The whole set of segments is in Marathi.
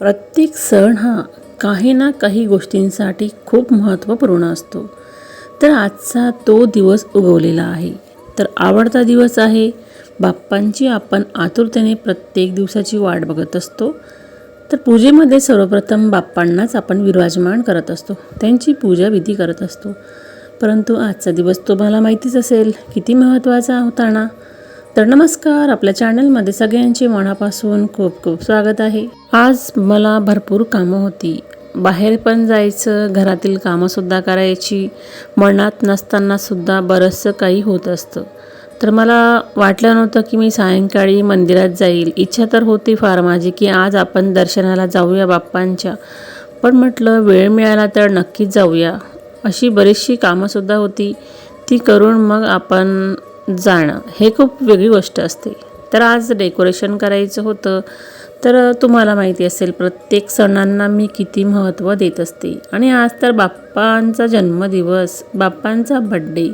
प्रत्येक सण हा काही ना काही गोष्टींसाठी खूप महत्त्वपूर्ण असतो. तर आजचा तो दिवस उगवलेला आहे. तर आवडता दिवस आहे बाप्पांची आपण आतुरतेने प्रत्येक दिवसाची वाट बघत असतो. तर पूजेमध्ये सर्वप्रथम बाप्पांनाच आपण विराजमान करत असतो. त्यांची पूजा विधी करत असतो. परंतु आजचा दिवस तुम्हाला माहितीच असेल किती महत्त्वाचा होता ना तर नमस्कार आपल्या चॅनलमध्ये सगळ्यांचे मनापासून खूप खूप स्वागत आहे. आज मला भरपूर कामं होती. बाहेर पण जायचं घरातील कामंसुद्धा करायची मनात नसतानासुद्धा बरंचसं काही होत असतं. तर मला वाटलं नव्हतं की मी सायंकाळी मंदिरात जाईल. इच्छा तर होती फार माझी की आज आपण दर्शनाला जाऊया बाप्पांच्या. पण म्हटलं वेळ मिळाला तर नक्कीच जाऊया. अशी बरीचशी कामंसुद्धा होती. ती करून मग आपण जाणं हे खूप वेगळी गोष्ट असते. तर आज डेकोरेशन करायचं होतं तर तुम्हाला माहिती असेल प्रत्येक सणांना मी किती महत्त्व देत असते. आणि आज तर बाप्पांचा जन्मदिवस बाप्पांचा बड्डे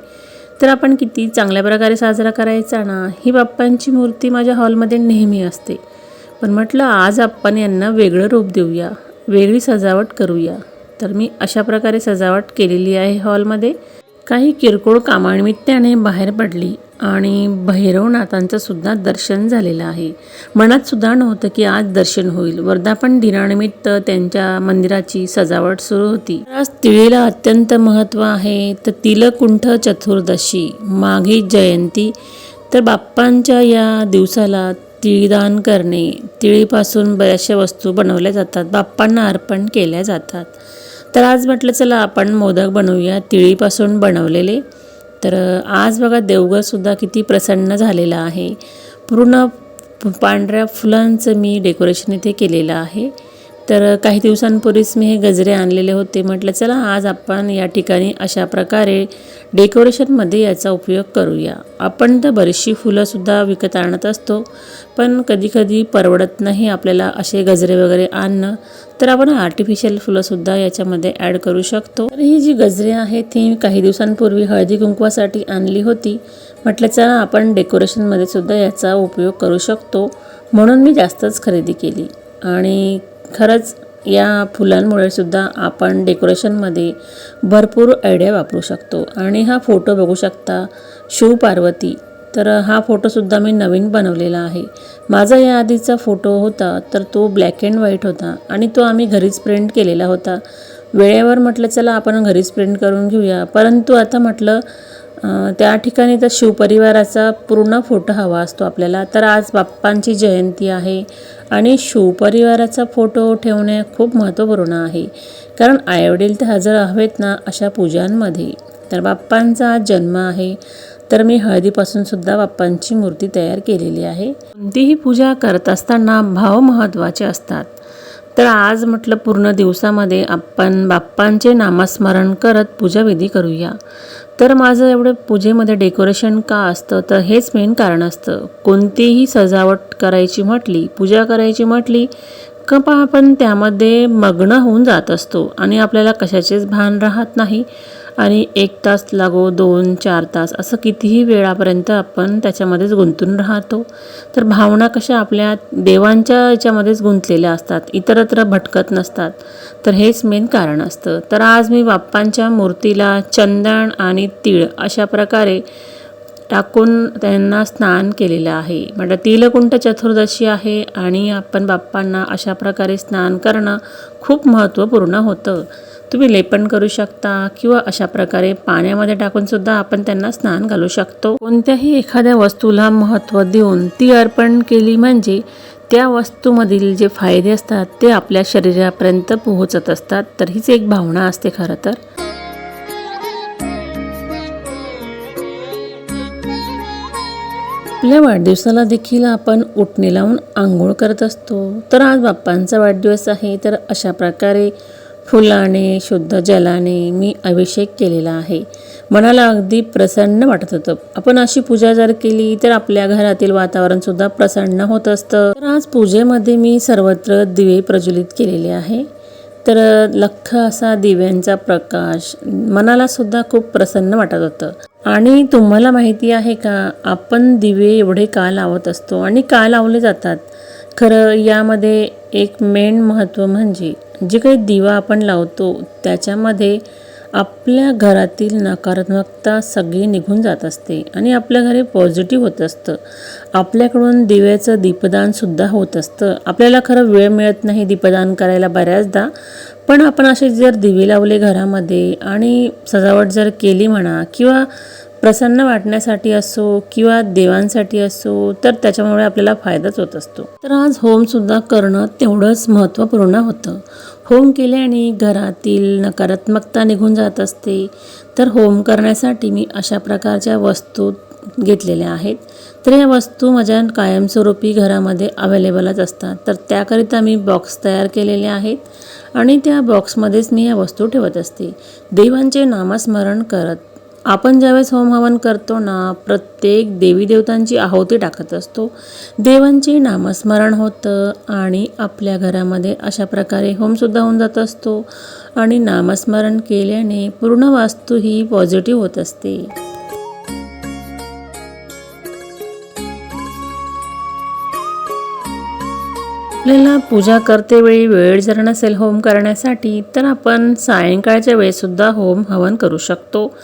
तर आपण किती चांगल्या प्रकारे साजरा करायचा ना ही बाप्पांची मूर्ती माझ्या हॉलमध्ये नेहमी असते. पण म्हटलं आज आपण यांना वेगळं रूप देऊया वेगळी सजावट करूया. तर मी अशा प्रकारे सजावट केलेली आहे हॉलमध्ये. काही किरकोळ कामानिमित्ताने बाहेर पडली आणि भैरवनाथांचं सुद्धा दर्शन झालेलं आहे. मनात सुद्धा नव्हतं की आज दर्शन होईल. वर्धापन दिनानिमित्त त्यांच्या मंदिराची सजावट सुरू होती. आज तिळीला अत्यंत महत्त्व आहे. तर तिलकुंठ चतुर्दशी माघी जयंती तर बाप्पांच्या या दिवसाला तिळदान करणे. तिळीपासून बऱ्याचशा वस्तू बनवल्या जातात. बाप्पांना अर्पण केल्या जातात. तर आज म्हटलं चला आपण मोदक बनवूया. तिळीपासून बनवलेले. तर आज बघा देवगडसुद्धा किती प्रसन्न झालेला आहे. पूर्ण पांढऱ्या फुलांचं मी डेकोरेशन इथे केलेलं आहे. तर काही दिवसांपूर्वीच मी हे गजरे आणलेले होते. म्हटलं चला आज आपण या ठिकाणी अशा प्रकारे डेकोरेशनमध्ये याचा उपयोग करूया. आपण तर बरीचशी फुलंसुद्धा विकत आणत असतो पण कधीकधी परवडत नाही आपल्याला असे गजरे वगैरे आणणं. तर आपण आर्टिफिशियल फुलंसुद्धा याच्यामध्ये ॲड करू शकतो. तर ही जी गजरे आहेत ती काही दिवसांपूर्वी हळदी कुंकवासाठी आणली होती. म्हटलं आपण डेकोरेशनमध्ये सुद्धा याचा उपयोग करू शकतो. म्हणून मी जास्तच खरेदी केली. आणि खरंच या फुलांमुळे सुद्धा आपण डेकोरेशनमध्ये भरपूर आयडिया वापरू शकतो. आणि हा फोटो बघू शकता शिव पार्वती. तर हा फोटोसुद्धा मी नवीन बनवलेला आहे. माझा या आधीचा फोटो होता तर तो ब्लॅक अँड व्हाईट होता आणि तो आम्ही घरीच प्रिंट केलेला होता. वेळेवर म्हटलं चला आपण घरीच प्रिंट करून घेऊया. परंतु आता म्हटलं त्या ठिकाणी तर शिवपरिवाराचा पूर्ण फोटो हवा असतो आपल्याला. तर आज बाप्पांची जयंती आहे आणि शिवपरिवाराचा फोटो ठेवणे खूप महत्त्वपूर्ण आहे. कारण आईवडील तर हजर हवेत ना अशा पूजांमध्ये. तर बाप्पांचा आज जन्म आहे. तर मी हळदीपासून सुद्धा बाप्पांची मूर्ती तयार केलेली आहे. कोणतीही पूजा करत असताना भाव महत्त्वाचे असतात. तर आज म्हटलं पूर्ण दिवसामध्ये आपण बाप्पांचे नामस्मरण करत पूजाविधी करूया. तर माझं एवढं पूजेमध्ये डेकोरेशन का असतं? तर हेच मेन कारण असतं. कोणतीही सजावट करायची म्हटली पूजा करायची म्हटली का आपण त्यामध्ये मग्न होऊन जात असतो आणि आपल्याला कशाचेच भान राहत नाही. आणि एक तास लागो दोन चार तास असं कितीही वेळापर्यंत आपण त्याच्यामध्येच गुंतून राहतो. तर भावना कशा आपल्या देवांच्या याच्यामध्येच गुंतलेल्या असतात इतरत्र भटकत नसतात तर हेच मेन कारण असतं. तर आज मी बाप्पांच्या मूर्तीला चंदन आणि तीळ अशा प्रकारे टाकून त्यांना स्नान केलेलं आहे. म्हणजे तिलकुंठ चतुर्दशी आहे आणि आपण बाप्पांना अशा प्रकारे स्नान करणं खूप महत्त्वपूर्ण होतं. तुम्ही लेपन करू शकता किंवा अशा प्रकारे पाण्यामध्ये टाकून सुद्धा आपण त्यांना स्नान घालू शकतो. कोणत्याही एखाद्या वस्तूला महत्त्व देऊन ती अर्पण केली म्हणजे त्या वस्तूमधील जे फायदे असतात ते आपल्या शरीरापर्यंत पोहोचत असतात. तर हीच एक भावना असते खरं तर. आपल्या वाढदिवसाला देखील आपण उठणी लावून आंघोळ करत असतो. तर आज बाप्पांचा वाढदिवस आहे. तर अशा प्रकारे फुलाने शुद्ध जलाने मी अभिषेक केलेला आहे. मनाला अगदी प्रसन्न वाटत होतं. आपण अशी पूजा जर केली तर आपल्या घरातील वातावरण सुद्धा प्रसन्न होत असतं. तर आज पूजेमध्ये मी सर्वत्र दिवे प्रज्वलित केलेले आहे. तर लख्ख असा दिव्यांचा प्रकाश मनाला सुद्धा खूप प्रसन्न वाटत होतं. आणि तुम्हाला माहिती आहे का आपण दिवे एवढे का लावत असतो? आणि का लावले जातात? खरं यामध्ये एक मेन महत्त्व म्हणजे जे काही दिवा आपण लावतो त्याच्यामध्ये आपल्या घरातील नकारात्मकता सगळी निघून जात असते आणि आपल्या घरी पॉझिटिव्ह होत असतं. आपल्याकडून दिव्याचं दीपदानसुद्धा होत असतं. आपल्याला खरं वेळ मिळत नाही दीपदान करायला बऱ्याचदा. पण आपण असे जर दिवे लावले घरामध्ये आणि सजावट जर केली म्हणा किंवा प्रसन्न वाटण्यासाठी असो किंवा देवांसाठी असो तर त्याच्यामुळे आपल्याला फायदाच होत असतो. तर आज होमसुद्धा करणं तेवढंच महत्त्वपूर्ण होतं. होम केल्याने घरातील नकारात्मकता निघून जात असते. तर होम करण्यासाठी मी अशा प्रकारच्या वस्तू घेतलेल्या आहेत. तर या वस्तू माझ्या कायमस्वरूपी घरामध्ये अवेलेबलच असतात. तर त्याकरिता मी बॉक्स तयार केलेले आहेत आणि त्या बॉक्समध्येच मी या वस्तू ठेवत असते. देवांचे नामस्मरण करत आपण ज्यावेळेस होम हवन करतो ना प्रत्येक देवी देवतांची आहुती टाकत असतो. देवांचे नामस्मरण होतं आणि आपल्या घरामध्ये अशा प्रकारे होमसुद्धा होऊन जात असतो. आणि नामस्मरण केल्याने पूर्ण वास्तू ही पॉझिटिव्ह होत असते. आपल्याला पूजा करते वेळी वेळ जर नसेल होम करण्यासाठी तर आपण सायंकाळच्या वेळेसुद्धा होम हवन करू शकतो.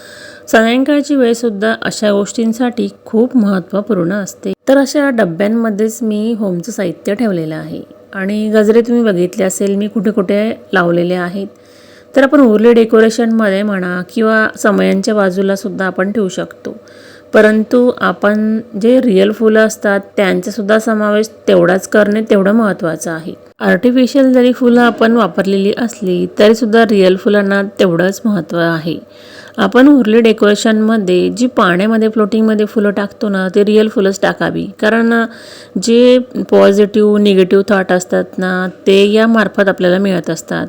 सायंकाळची वेळसुद्धा अशा गोष्टींसाठी खूप महत्त्वपूर्ण असते. तर अशा डब्यांमध्येच मी होमचं साहित्य ठेवलेलं आहे. आणि गजरे तुम्ही बघितले असेल मी कुठे कुठे लावलेले आहेत. तर आपण उरले डेकोरेशनमध्ये म्हणा किंवा समयांच्या बाजूला सुद्धा आपण ठेवू शकतो. परंतु आपण जे रिअल फुलं असतात त्यांचासुद्धा समावेश तेवढाच करणे तेवढं महत्त्वाचं आहे. आर्टिफिशियल जरी फुलं आपण वापरलेली असली तरीसुद्धा रिअल फुलांना तेवढंच महत्त्व आहे. आपण उरले डेकोरेशनमध्ये जी पाण्यामध्ये फ्लोटिंगमध्ये फुलं टाकतो ना ते रिअल फुलंच टाकावी. कारण जे पॉझिटिव्ह निगेटिव्ह थॉट असतात ना ते यामार्फत आपल्याला मिळत असतात.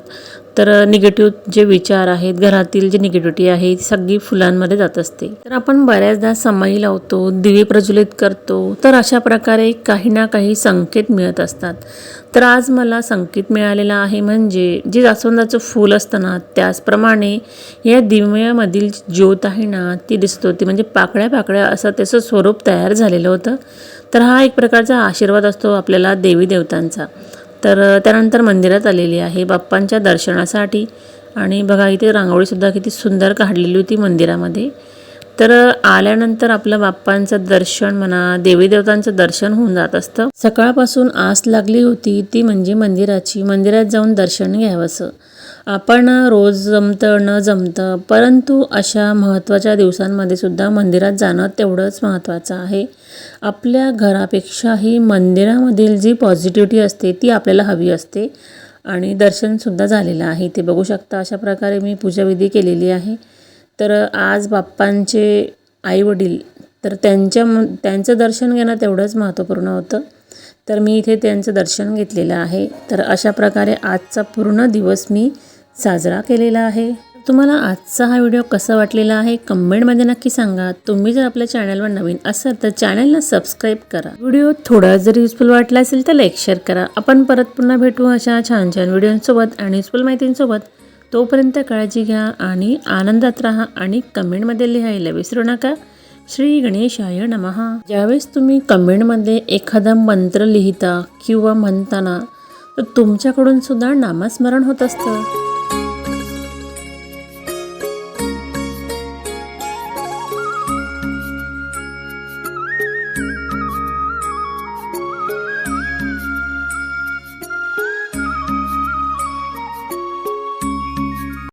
तर निगेटिव्ह जे विचार आहेत घरातील जी निगेटिव्हिटी आहे ती सगळी फुलांमध्ये जात असते. तर आपण बऱ्याचदा समाई लावतो दिवे प्रज्वलित करतो तर अशा प्रकारे काही ना काही संकेत मिळत असतात. तर आज मला संकेत मिळालेला आहे म्हणजे जे जास्वंदाचं फूल असतं ना त्याचप्रमाणे या दिव्यामधील ज्योत आहे ना ती दिसत होती. म्हणजे पाकळ्या पाकळ्या असं त्याचं स्वरूप तयार झालेलं होतं. तर हा एक प्रकारचा आशीर्वाद असतो आपल्याला देवी देवतांचा. तर त्यानंतर मंदिरात आलेली आहे बाप्पांच्या दर्शनासाठी. आणि बघा इथे रांगोळीसुद्धा किती सुंदर काढलेली होती मंदिरामध्ये. तर आल्यानंतर आपलं बाप्पांचं दर्शन म्हणा देवी देवतांचं दर्शन होऊन जात असतं. सकाळपासून आस लागली होती ती म्हणजे मंदिराची. मंदिरात जाऊन दर्शन घ्यावंसं. आपण रोज जमतं न जमतं परंतु अशा महत्त्वाच्या दिवसांमध्ये सुद्धा मंदिरात जाणं तेवढंच महत्त्वाचं आहे. आपल्या घरापेक्षाही मंदिरामधील जी पॉझिटिव्हिटी असते ती आपल्याला हवी असते आणि दर्शनसुद्धा झालेलं आहे. ते बघू शकता अशा प्रकारे मी पूजाविधी केलेली आहे. तर आज बाप्पांचे आईवडील तर त्यांच्या त्यांचं दर्शन घेणं तेवढंच महत्त्वपूर्ण होतं. तर मी इथे त्यांचं दर्शन घेतलेलं आहे. तर अशा प्रकारे आजचा पूर्ण दिवस मी साजरा केलेला आहे. तुम्हाला आजचा हा व्हिडिओ कसा वाटलेला आहे कमेंटमध्ये नक्की सांगा. तुम्ही जर आपल्या चॅनलवर नवीन असाल तर चॅनलला सबस्क्राईब करा. व्हिडिओ थोडा जर युजफुल वाटला असेल तर लाईक शेअर करा. आपण परत पुन्हा भेटू अशा छान छान व्हिडिओंसोबत आणि युजफुल माहितींसोबत. तोपर्यंत काळजी घ्या आणि आनंदात राहा आणि कमेंटमध्ये लिहायला विसरू नका. श्री गणेशाय नमहा ज्यावेळेस तुम्ही कमेंटमध्ये एखादा मंत्र लिहिता किंवा म्हणताना तर तुमच्याकडून सुद्धा नामस्मरण होत असतं.